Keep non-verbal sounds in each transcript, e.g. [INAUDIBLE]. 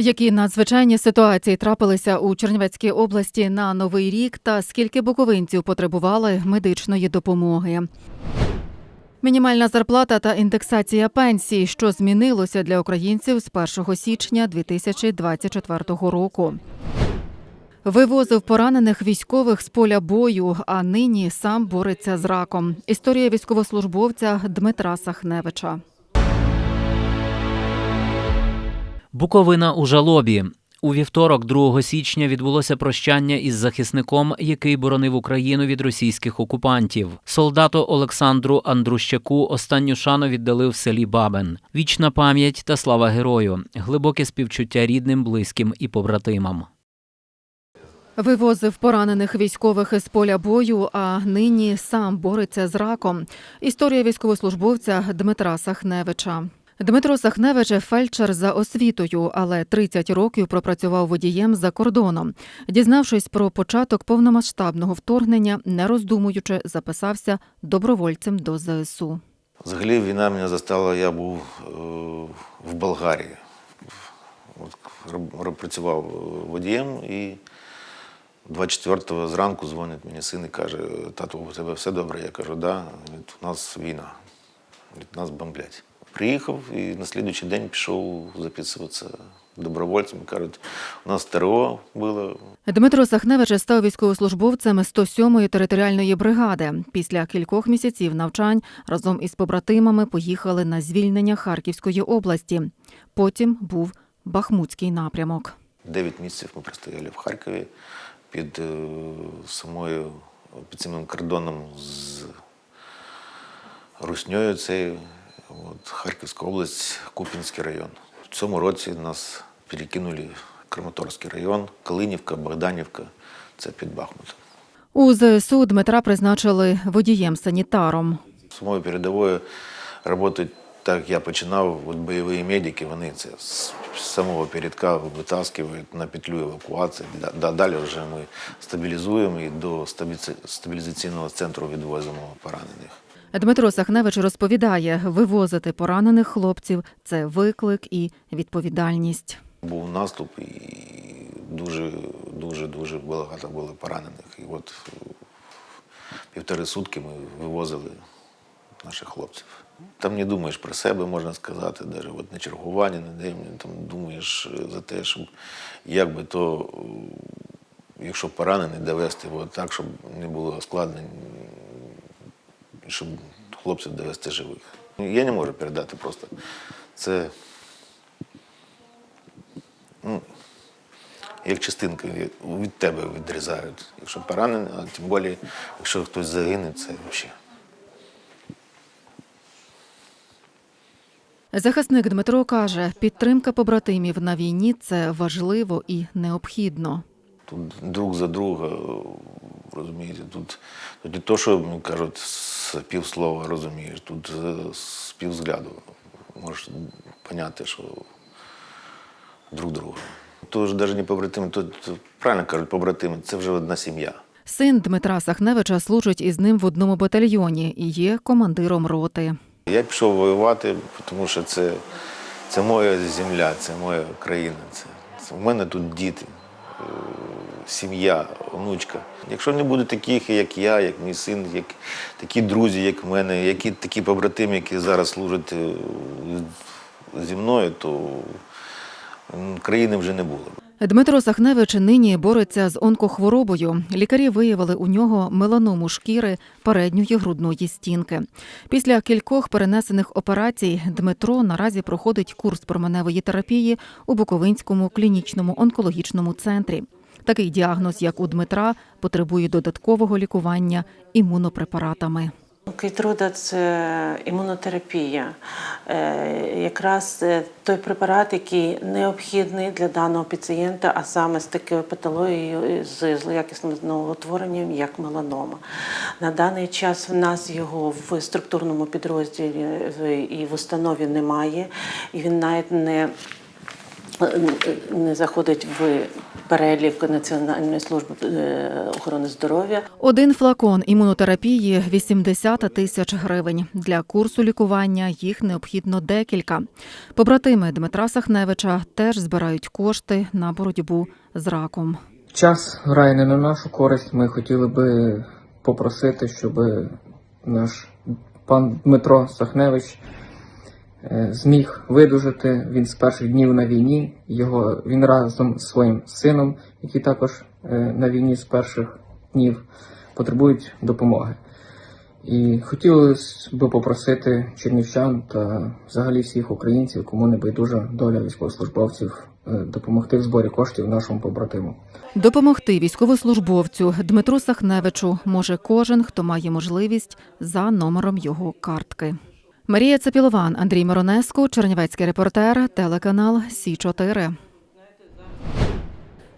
Які надзвичайні ситуації трапилися у Чернівецькій області на новий рік та скільки буковинців потребували медичної допомоги? Мінімальна зарплата та індексація пенсій, що змінилося для українців з 1 січня 2024 року. Вивозив поранених військових з поля бою, а нині сам бореться з раком. Історія військовослужбовця Дмитра Сахневича. Буковина у жалобі. У вівторок, 2 січня, відбулося прощання із захисником, який боронив Україну від російських окупантів. Солдату Олександру Андрущаку останню шану віддали в селі Бабен. Вічна пам'ять та слава герою, глибоке співчуття рідним, близьким і побратимам. Вивозив поранених військових із поля бою, а нині сам бореться з раком. Історія військовослужбовця Дмитра Сахневича. Дмитро Сахневич – фельдшер за освітою, але 30 років пропрацював водієм за кордоном. Дізнавшись про початок повномасштабного вторгнення, не роздумуючи, записався добровольцем до ЗСУ. Взагалі війна мене застала, я був е, в Болгарії. От, працював е, водієм і 24-го зранку дзвонить мені син і каже, тату, у тебе все добре? Я кажу, да, у нас війна, Говорить, нас бомблять. Приїхав і на слідуючий день пішов записуватися добровольцем. Кажуть, у нас ТРО було, Дмитро Сахневич став військовослужбовцем 107-ї територіальної бригади. Після кількох місяців навчань разом із побратимами поїхали на звільнення Харківської області. Потім був Бахмутський напрямок. Дев'ять місяців ми простояли в Харкові під е, самою під самим кордоном з Русньою. Це от, Харківська область, Купінський район. В цьому році нас перекинули в Краматорський район, Калинівка, Богданівка. Це під Бахмутом. У ЗСУ Дмитра призначили водієм-санітаром. Самою передовою працюють так, як я починав, от бойові медики, вони це з самого передка витаскують на петлю евакуації. Да- да- Далі вже ми стабілізуємо і до стабілізаційного центру відвозимо поранених. Дмитро Сахневич розповідає, вивозити поранених хлопців це виклик і відповідальність. Був наступ і дуже, дуже, дуже багато було поранених. І от е, півтори сутки ми вивозили наших хлопців. Там не думаєш про себе, можна сказати, навіть от на чергування, день, там думаєш е, за те, щоб як би то, е, якщо поранений, довести от так, щоб не було ускладнень, і щоб хлопців довести живих. Я не можу передати просто. Це як частинки від- від тебе відрізають. Якщо поранений, а тим більше, якщо хтось загине, це взагалі. Захисник Дмитро каже, підтримка побратимів на війні це важливо і необхідно. Тут друг за друга, розумієте, тут, тут не то, що ну, кажуть, з півслова розумієш, тут е, з півзгляду можеш поняти, що друг друга. То ж навіть не побратими, то, то правильно кажуть, побратими, це вже одна сім'я. Син Дмитра Сахневича служить із ним в одному батальйоні і є командиром роти. Я пішов воювати, тому що це, це моя земля, це моя країна. Це, це в мене тут діти, е, сім'я, онучка. Якщо не буде таких, як я, як мій син, як такі друзі, як в мене, які такі побратими, які зараз служать е, зі мною, то країни вже не було. Дмитро Сахневич нині бореться з онкохворобою. Лікарі виявили у нього меланому шкіри передньої грудної стінки. Після кількох перенесених операцій Дмитро наразі проходить курс променевої терапії у Буковинському клінічному онкологічному центрі. Такий діагноз, як у Дмитра, потребує додаткового лікування імунопрепаратами. Кейтруда це імунотерапія, Е, якраз е, той препарат, який необхідний для даного пацієнта, а саме з такою патологією з злоякісним новоутворенням, як меланома. На даний час в нас його в структурному підрозділі і в установі немає, і він навіть не не заходить в перелік Національної служби е, охорони здоров'я. Один флакон імунотерапії 80 тисяч гривень. Для курсу лікування їх необхідно декілька. Побратими Дмитра Сахневича теж збирають кошти на боротьбу з раком. Час грає не на нашу користь. Ми хотіли би попросити, щоб наш пан Дмитро Сахневич е, зміг видужити. Він з перших днів на війні. Його він разом з своїм сином, який також е, на війні з перших днів потребують допомоги. І хотілося б попросити чернівчан та взагалі всіх українців, кому не байдужа доля військовослужбовців, е, допомогти в зборі коштів нашому побратиму. Допомогти військовослужбовцю Дмитру Сахневичу може кожен, хто має можливість за номером його картки. Марія Цепілован, Андрій Миронеску, Чернівецький репортер, телеканал Сі 4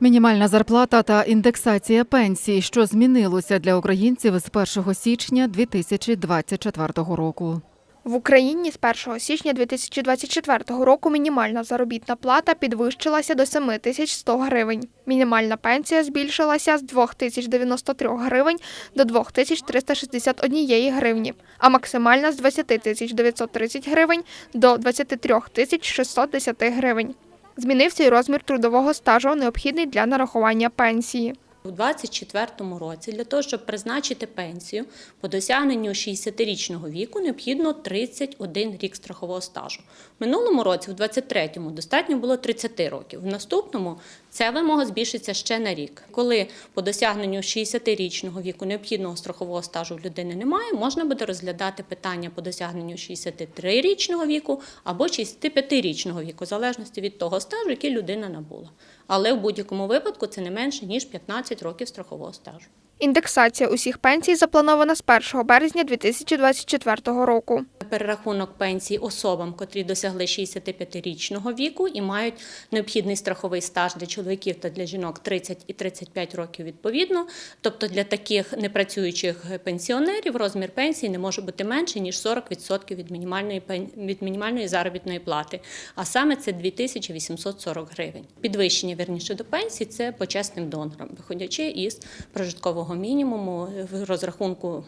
Мінімальна зарплата та індексація пенсій, що змінилося для українців з 1 січня 2024 року. В Україні з 1 січня 2024 року мінімальна заробітна плата підвищилася до 7100 гривень. Мінімальна пенсія збільшилася з 2093 гривень до 2361 гривні, а максимальна з 20 930 гривень до 23 610 гривень. Змінився й розмір трудового стажу, необхідний для нарахування пенсії. У 2024 році для того, щоб призначити пенсію по досягненню 60-річного віку, необхідно 31 рік страхового стажу. В минулому році, в 2023-му, достатньо було 30 років. В наступному ця вимога збільшиться ще на рік. Коли по досягненню 60-річного віку необхідного страхового стажу в людини немає, можна буде розглядати питання по досягненню 63-річного віку або 65-річного віку, в залежності від того стажу, який людина набула. Але в будь-якому випадку це не менше ніж 15 років страхового стажу. Індексація усіх пенсій запланована з 1 березня 2024 року. Перерахунок пенсій особам, котрі досягли 65-річного віку і мають необхідний страховий стаж для чоловіків та для жінок 30 і 35 років відповідно. Тобто для таких непрацюючих пенсіонерів розмір пенсії не може бути менше ніж 40% від мінімальної від мінімальної заробітної плати. А саме це 2840 гривень. Підвищення верніше до пенсії це почесним донором, виходячи із прожиткового мінімуму в розрахунку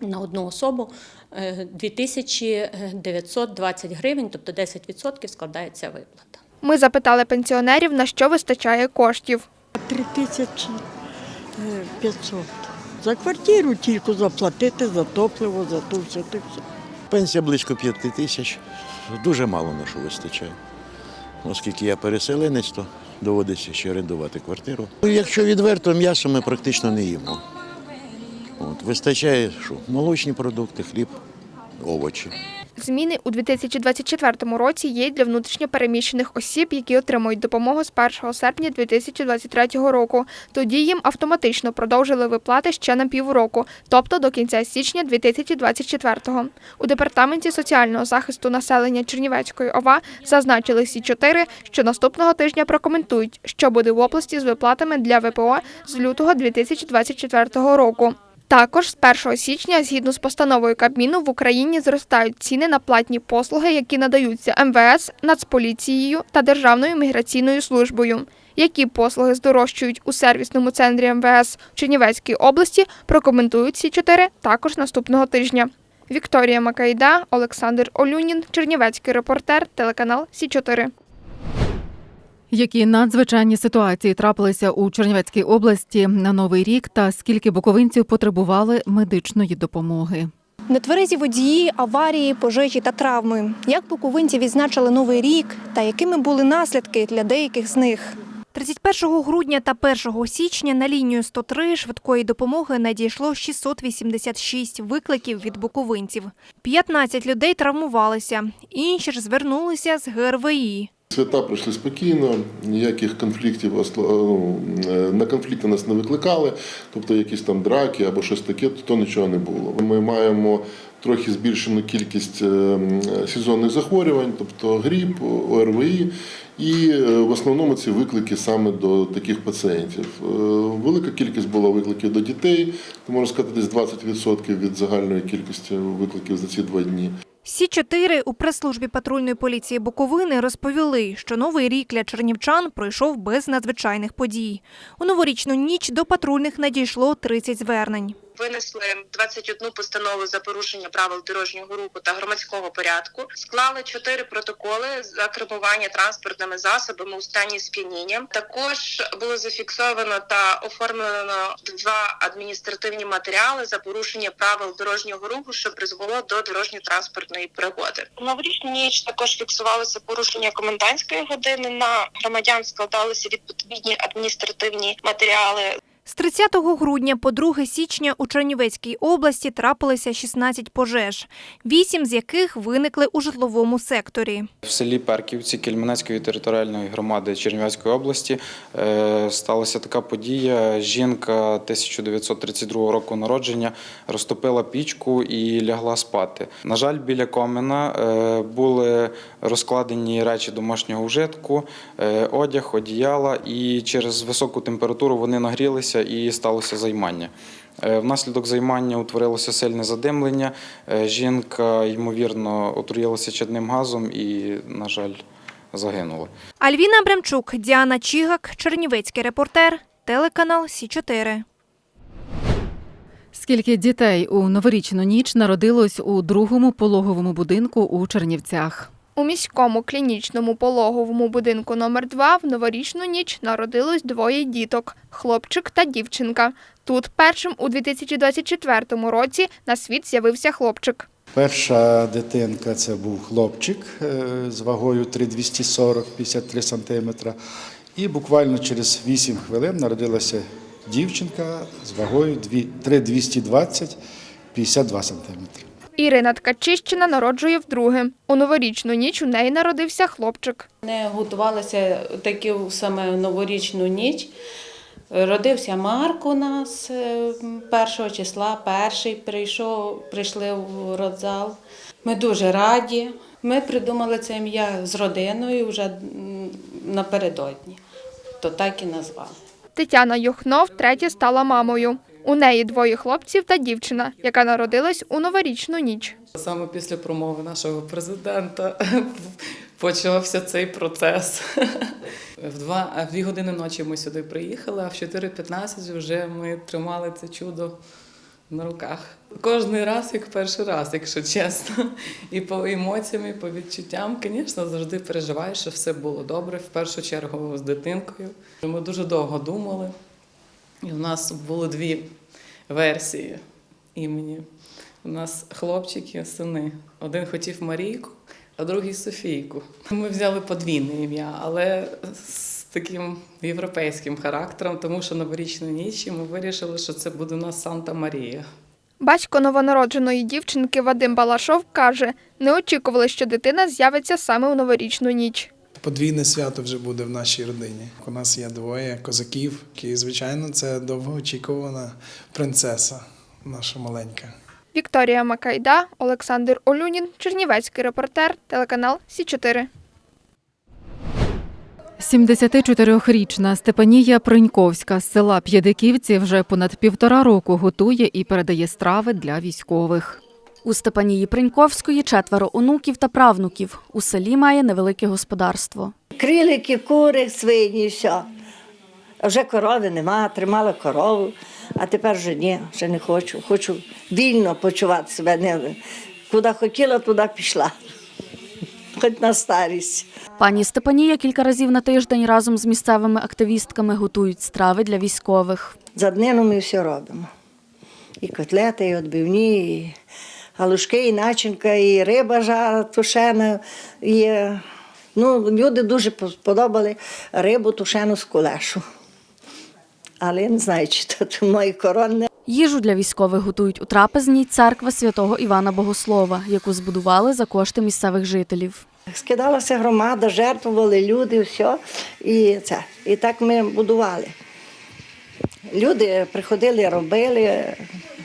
на одну особу е, 2920 гривень, тобто 10% складається виплата. Ми запитали пенсіонерів, на що вистачає коштів. 3500. За квартиру тільки заплатити, за топливо, за то все. то все. Пенсія близько 5 тисяч. Дуже мало на що вистачає. Оскільки я переселенець, то доводиться ще орендувати квартиру. Ну, Якщо відверто, м'ясо ми практично не їмо. От, вистачає що? молочні продукти, хліб, овочі. Зміни у 2024 році є для внутрішньопереміщених осіб, які отримують допомогу з 1 серпня 2023 року. Тоді їм автоматично продовжили виплати ще на півроку, тобто до кінця січня 2024-го. У департаменті соціального захисту населення Чернівецької ОВА зазначили сі 4 що наступного тижня прокоментують, що буде в області з виплатами для ВПО з лютого 2024 року. Також з 1 січня, згідно з постановою Кабміну, в Україні зростають ціни на платні послуги, які надаються МВС, Нацполіцією та Державною міграційною службою. Які послуги здорожчують у сервісному центрі МВС в Чернівецькій області, прокоментують ці чотири також наступного тижня. Вікторія Макайда, Олександр Олюнін, Чернівецький репортер, телеканал Сі 4 Які надзвичайні ситуації трапилися у Чернівецькій області на новий рік, та скільки буковинців потребували медичної допомоги? Нетверезі водії, аварії, пожежі та травми. Як буковинці відзначили новий рік та якими були наслідки для деяких з них? 31 грудня та 1 січня на лінію 103 швидкої допомоги надійшло 686 викликів від буковинців. 15 людей травмувалися, інші ж звернулися з ГРВІ. Свята пройшли спокійно, ніяких конфліктів ну, е, на конфлікти нас не викликали, тобто якісь там драки або щось таке, то нічого не було. Ми маємо трохи збільшену кількість е, сезонних захворювань, тобто гріп, ОРВІ, і е, в основному ці виклики саме до таких пацієнтів. Велика кількість була викликів до дітей, то можна сказати, десь 20% від загальної кількості викликів за ці два дні. Сі 4 у прес-службі патрульної поліції Буковини розповіли, що новий рік для чернівчан пройшов без надзвичайних подій. У новорічну ніч до патрульних надійшло 30 звернень. Винесли 21 постанову за порушення правил дорожнього руху та громадського порядку. Склали 4 протоколи за кермування транспортними засобами у стані сп'яніння. Також було зафіксовано та оформлено два адміністративні матеріали за порушення правил дорожнього руху, що призвело до дорожньо-транспортної пригоди. Новорічну ніч також фіксувалося порушення комендантської години. На громадян складалися відповідні адміністративні матеріали З 30 грудня по 2 січня у Чернівецькій області трапилися 16 пожеж, 8 з яких виникли у житловому секторі. В селі Перківці Кельменецької територіальної громади Чернівецької області е, сталася така подія. Жінка 1932 року народження розтопила пічку і лягла спати. На жаль, біля комина е, були розкладені речі домашнього вжитку, е, одяг, одіяла, і через високу температуру вони нагрілися і сталося займання. Е, Внаслідок займання утворилося сильне задимлення. Е, Жінка, ймовірно, отруїлася чадним газом і, на жаль, загинула. Альвіна Абрамчук, Діана Чігак, Чернівецький репортер, телеканал Сі 4 Скільки дітей у новорічну ніч народилось у другому пологовому будинку у Чернівцях? У міському клінічному пологовому будинку номер 2 в новорічну ніч народилось двоє діток – хлопчик та дівчинка. Тут першим у 2024 році на світ з'явився хлопчик. Перша дитинка це був хлопчик е, з вагою 3,240-53 см. І буквально через 8 хвилин народилася дівчинка з вагою 3,220-52 см. Ірина Ткачищина народжує вдруге. У новорічну ніч у неї народився хлопчик. Не готувалися таки в саме новорічну ніч. Родився Марк у нас е, першого числа, перший прийшов, прийшли в родзал. Ми дуже раді. Ми придумали це ім'я з родиною вже напередодні, то так і назвали. Тетяна Юхнов третє стала мамою. У неї двоє хлопців та дівчина, яка народилась у новорічну ніч. Саме після промови нашого президента [LAUGHS] почався цей процес. [LAUGHS] В два, в дві години ночі ми сюди приїхали, а в 4.15 вже ми тримали це чудо на руках. Кожний раз, як перший раз, якщо чесно. І по емоціям, і по відчуттям, звісно, завжди переживаєш, що все було добре. В першу чергу з дитинкою. Ми дуже довго думали. І в нас були дві версії імені. У нас хлопчики, сини. Один хотів Марійку, а другий Софійку. Ми взяли подвійне ім'я, але з таким європейським характером, тому що новорічну ніч ми вирішили, що це буде у нас Санта Марія. Батько новонародженої дівчинки Вадим Балашов каже, не очікували, що дитина з'явиться саме у новорічну ніч. Подвійне свято вже буде в нашій родині. У нас є двоє козаків, і, звичайно, це довгоочікувана принцеса, наша маленька. Вікторія Макайда, Олександр Олюнін, Чернівецький репортер, телеканал Сі 4 74-річна Степанія Приньковська з села П'єдиківці вже понад півтора року готує і передає страви для військових. У Степанії Приньковської четверо онуків та правнуків. У селі має невелике господарство. Крилики, кури, свині, все. Вже корови нема, тримала корову, а тепер вже ні, вже не хочу. Хочу вільно почувати себе. Не, куди хотіла, туди пішла. Хоч на старість. Пані Степанія кілька разів на тиждень разом з місцевими активістками готують страви для військових. За днину ми все робимо. І котлети, і відбивні, і галушки, і начинка, і риба жара тушена. І, ну, люди дуже сподобали рибу тушену з кулешу. Але я не знаю, чи це моє коронне. Їжу для військових готують у трапезній церква святого Івана Богослова, яку збудували за кошти місцевих жителів. Скидалася громада, жертвували люди, все. І, це. і так ми будували. Люди приходили, робили,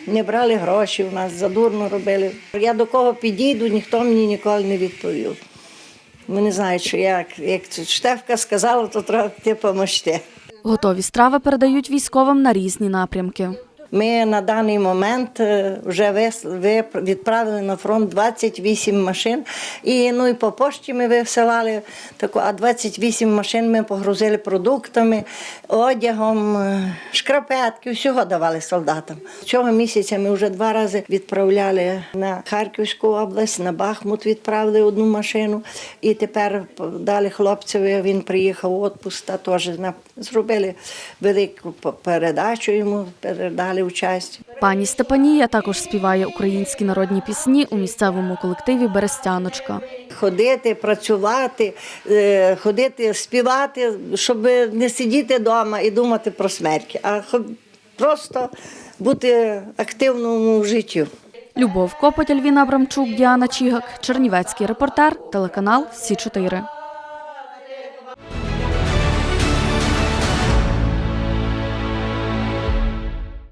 не брали гроші у нас, задурно робили. Я до кого підійду, ніхто мені ніколи не відповів. Ми не знають, що як, як Штефка сказала, то треба ти поможти. Готові страви передають військовим на різні напрямки. Ми на даний момент е, вже відправили на фронт 28 машин. І, ну, і по пошті ми висилали таку, а 28 машин ми погрузили продуктами, одягом, е, шкарпетки, всього давали солдатам. Цього місяця ми вже два рази відправляли на Харківську область, на Бахмут відправили одну машину. І тепер дали хлопцеві, він приїхав у відпуск, та теж зробили велику передачу йому, передали участь. Пані Степанія також співає українські народні пісні у місцевому колективі Берестяночка. Ходити, працювати, е, ходити, співати, щоб не сидіти вдома і думати про смерть, а просто бути активному в житті. Любов Копоть, Альвіна Абрамчук, Діана Чігак, Чернівецький репортер, телеканал Сі 4